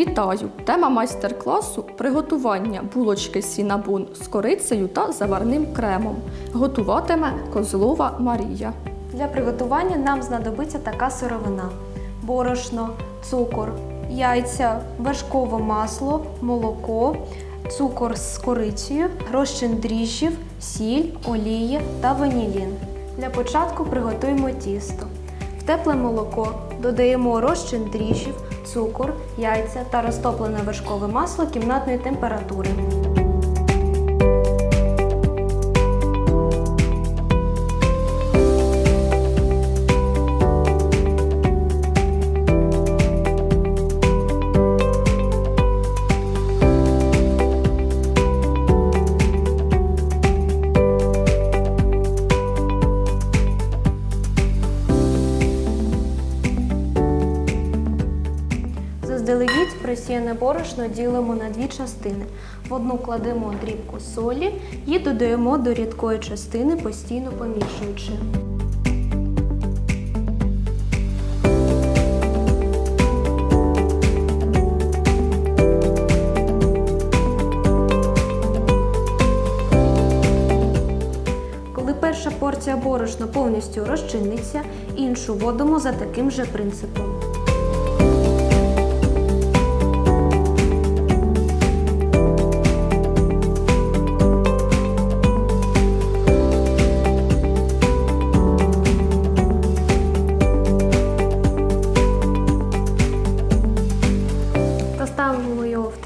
Вітаю! Тема майстер-класу приготування булочки сінабон з корицею та заварним кремом. Готуватиме Козлова Марія. Для приготування нам знадобиться така сировина: борошно, цукор, яйця, вершкове масло, молоко, цукор з корицею, розчин дріжджів, сіль, олія та ванілін. Для початку приготуємо тісто. В тепле молоко додаємо розчин дріжджів, цукор, яйця та розтоплене вершкове масло кімнатної температури. Просіяне борошно ділимо на дві частини. В одну кладемо дрібку солі і додаємо до рідкої частини, постійно помішуючи. Перша порція борошна повністю розчиниться, іншу вводимо за таким же принципом.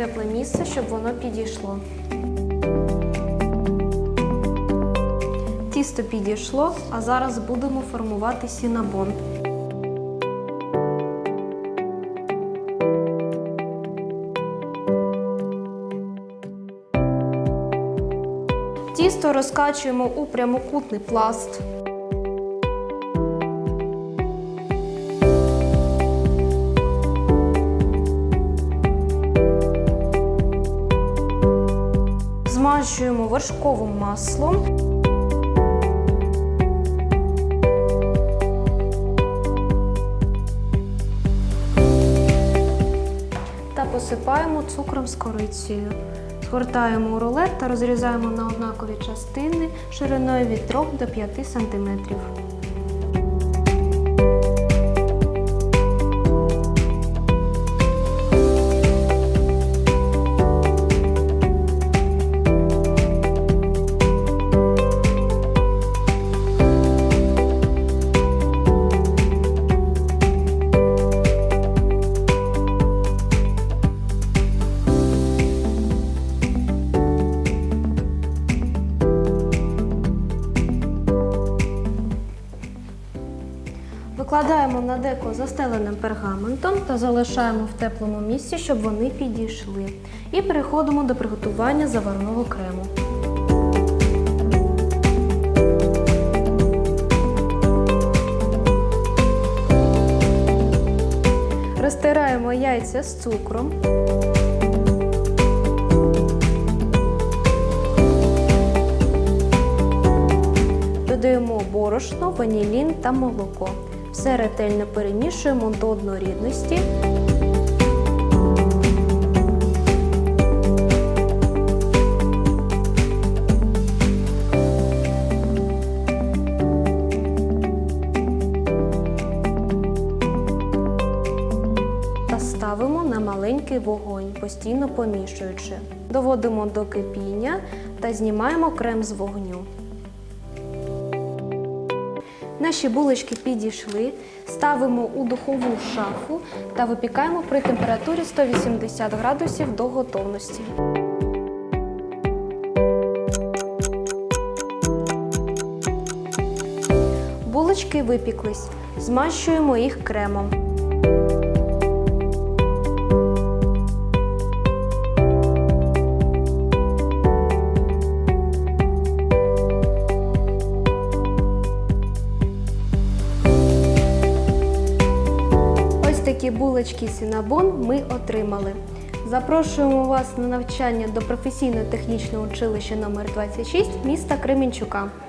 Тепле місце, щоб воно підійшло. Тісто підійшло, а зараз будемо формувати сінабон. Тісто розкачуємо у прямокутний пласт. Змащуємо вершковим маслом. Та посипаємо цукром з корицею. Згортаємо у рулет та розрізаємо на однакові частини шириною від 3 до 5 см. Викладаємо на деко застеленим пергаментом та залишаємо в теплому місці, щоб вони підійшли. І переходимо до приготування заварного крему. Розтираємо яйця з цукром. Додаємо борошно, ванілін та молоко. Все ретельно перемішуємо до однорідності. Та ставимо на маленький вогонь, постійно помішуючи. Доводимо до кипіння та знімаємо крем з вогню. Наші булочки підійшли, ставимо у духову шафу та випікаємо при температурі 180 градусів до готовності. Булочки випіклись, змащуємо їх кремом. Такі булочки Сінабон ми отримали. Запрошуємо вас на навчання до професійно-технічного училища номер 26 міста Кременчука.